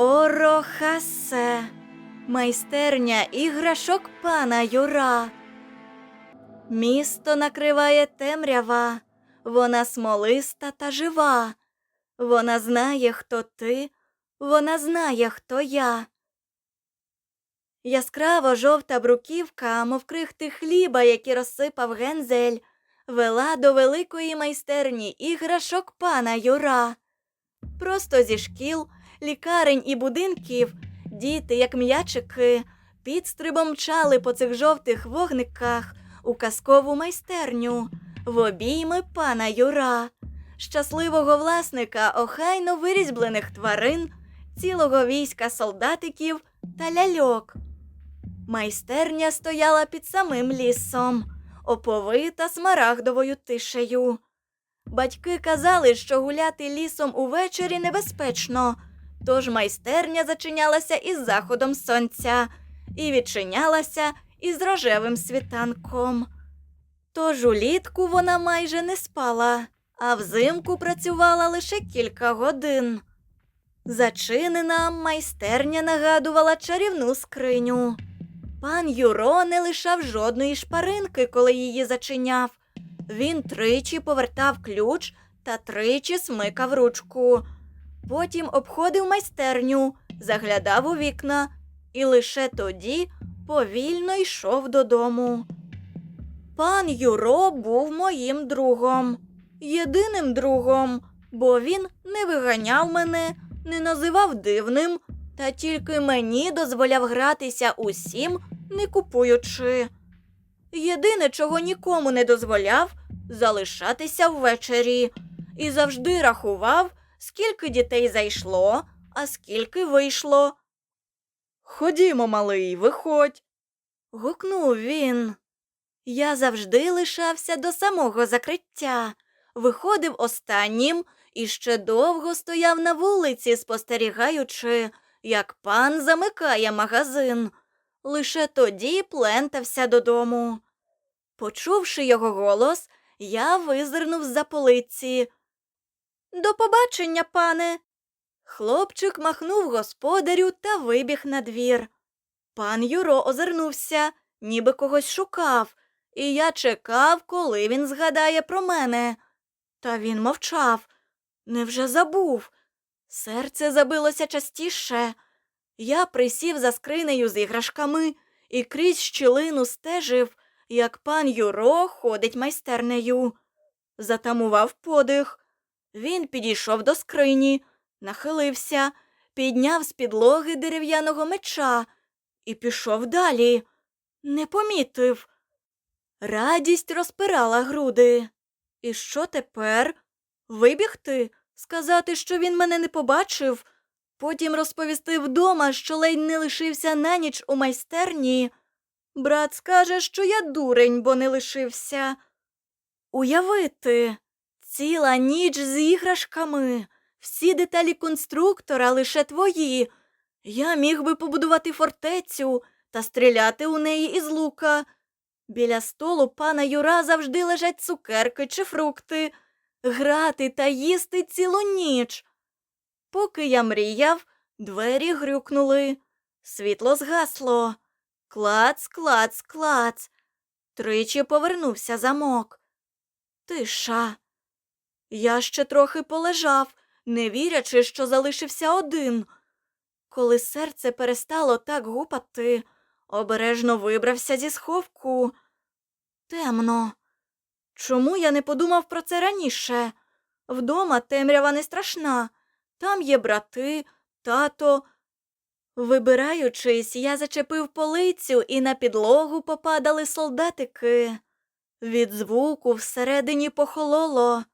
Орохасе, майстерня іграшок пана Юра. Місто накриває темрява, вона смолиста та жива. Вона знає, хто ти, вона знає, хто я. Яскраво жовта бруківка, мов крихти хліба, які розсипав гензель, вела до великої майстерні іграшок пана Юра. Просто зі шкіл, лікарень і будинків діти, як м'ячики, підстрибом мчали по цих жовтих вогниках у казкову майстерню в обійми пана Юра, щасливого власника охайно вирізьблених тварин, цілого війська солдатиків та ляльок. Майстерня стояла під самим лісом, оповита смарагдовою тишею. Батьки казали, що гуляти лісом увечері небезпечно, тож майстерня зачинялася із заходом сонця і відчинялася із рожевим світанком. Тож улітку вона майже не спала, а взимку працювала лише кілька годин. Зачинена майстерня нагадувала чарівну скриню. Пан Юро не лишав жодної шпаринки, коли її зачиняв. Він тричі повертав ключ та тричі смикав ручку. Потім обходив майстерню, заглядав у вікна і лише тоді повільно йшов додому. Пан Юро був моїм другом, єдиним другом, бо він не виганяв мене, не називав дивним, та тільки мені дозволяв гратися усім, не купуючи. Єдине, чого нікому не дозволяв, залишатися ввечері і завжди рахував, скільки дітей зайшло, а скільки вийшло. Ходімо, малий, виходь. гукнув він. Я завжди лишався до самого закриття, виходив останнім і ще довго стояв на вулиці, спостерігаючи, як пан замикає магазин. Лише тоді плентався додому. Почувши його голос, я визирнув з-за полиці. До побачення, пане. Хлопчик махнув господарю та вибіг на двір. Пан Юро озирнувся, ніби когось шукав, і я чекав, коли він згадає про мене. Та він мовчав. Невже забув? Серце забилося частіше. Я присів за скринею з іграшками і крізь щілину стежив, як пан Юро ходить майстернею. Затамував подих. Він підійшов до скрині, нахилився, підняв з підлоги дерев'яного меча і пішов далі. Не помітив. Радість розпирала груди. І що тепер? Вибігти? Сказати, що він мене не побачив? Потім розповісти вдома, що ледь не лишився на ніч у майстерні. Брат скаже, що я дурень, бо не лишився. Уявити, ціла ніч з іграшками, всі деталі конструктора лише твої. Я міг би побудувати фортецю та стріляти у неї із лука. Біля столу пана Юра завжди лежать цукерки чи фрукти, грати та їсти цілу ніч. Поки я мріяв, двері грюкнули, світло згасло. Клац, клац, клац. Тричі повернувся замок. Тиша. Я ще трохи полежав, не вірячи, що залишився один. Коли серце перестало так гупати, обережно вибрався зі сховку. Темно. Чому я не подумав про це раніше? Вдома темрява не страшна. Там є брати, тато. Вибираючись, я зачепив полицю і на підлогу попадали солдатики. Від звуку всередині похололо.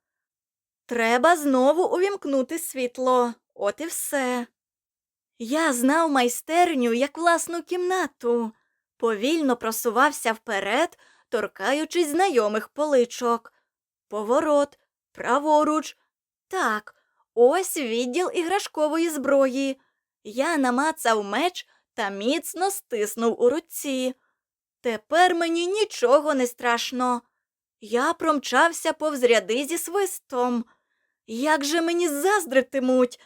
Треба знову увімкнути світло, от і все. Я знав майстерню як власну кімнату, повільно просувався вперед, торкаючись знайомих поличок. Поворот, праворуч. Так, ось відділ іграшкової зброї. Я намацав меч та міцно стиснув у руці. Тепер мені нічого не страшно. Я промчався повз ряди зі свистом. Як же мені заздритимуть?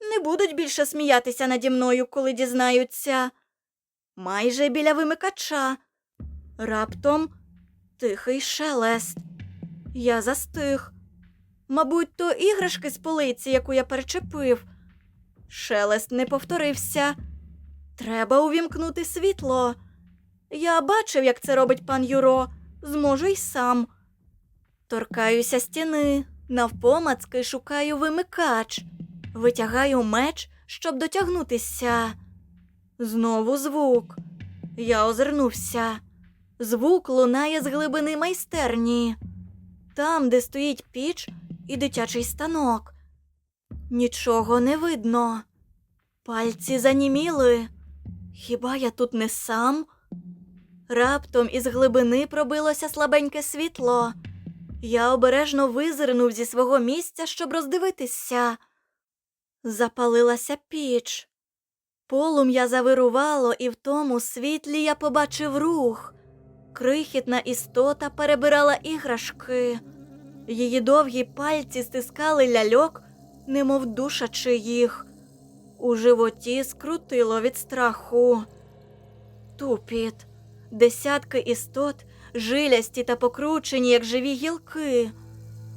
не будуть більше сміятися наді мною, коли дізнаються. Майже біля вимикача. Раптом тихий шелест. Я застиг. Мабуть, то іграшки з полиці, яку я перечепив. Шелест не повторився. Треба увімкнути світло. Я бачив, як це робить пан Юро, зможу й сам. Торкаюся стіни, навпомацки шукаю вимикач, витягаю меч, щоб дотягнутися. Знову звук. Я озирнувся. Звук лунає з глибини майстерні, там, де стоїть піч і дитячий станок. Нічого не видно. Пальці заніміли. Хіба я тут не сам? Раптом із глибини пробилося слабеньке світло. Я обережно визирнув зі свого місця, щоб роздивитися. Запалилася піч. Полум'я завирувало, і в тому світлі я побачив рух. Крихітна істота перебирала іграшки. Її довгі пальці стискали ляльок, немов душачи їх. У животі скрутило від страху. Тупіт. Десятки істот, жилясті та покручені, як живі гілки.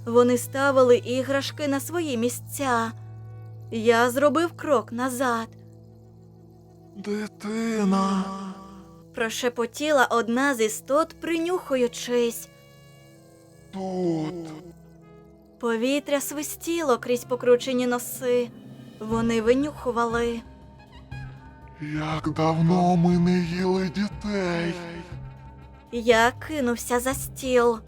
Вони ставили іграшки на свої місця. Я зробив крок назад. Дитина. Прошепотіла одна з істот, принюхуючись. Тут. Повітря свистіло крізь покручені носи. Вони винюхували. Як давно ми не їли дітей. Я кинувся за стіл,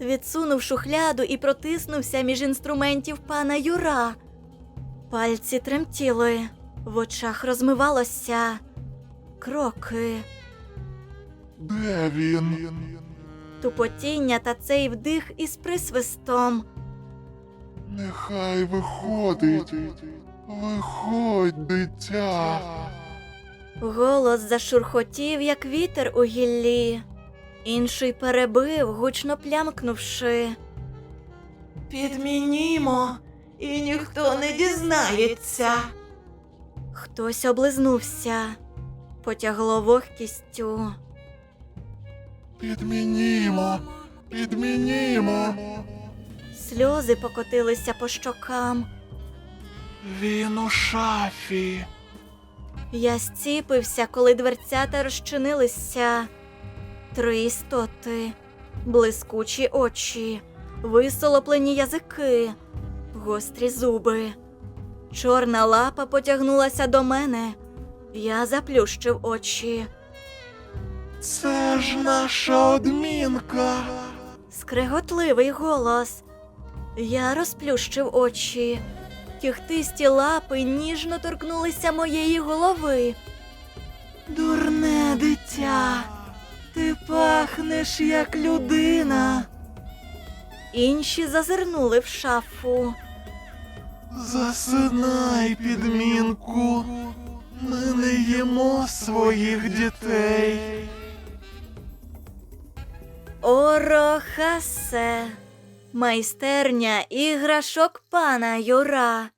відсунув шухляду і протиснувся між інструментів пана Юра. Пальці тремтіли, в очах розмивалося. Кроки, Де він? тупотіння та цей вдих із присвистом. Нехай виходить. Виходь, дитя. Голос зашурхотів, як вітер у гіллі. Інший перебив, гучно плямкнувши. Підмінімо, і ніхто не дізнається. Хтось облизнувся, потягло вогкістю. Підмінімо. Підмінімо. Сльози покотилися по щокам. Він у шафі. Я зціпився, коли дверцята розчинилися. Три істоти, блискучі очі, висолоплені язики, гострі зуби. Чорна лапа потягнулася до мене. Я заплющив очі. Це ж наша одмінка. Скреготливий голос. Я розплющив очі. Кіхтисті лапи ніжно торкнулися моєї голови. Дурне дитя, ти пахнеш як людина. Інші зазирнули в шафу. Засинай, підмінку. Ми не їмо своїх дітей. Орохасе. Майстерня іграшок пана Юра.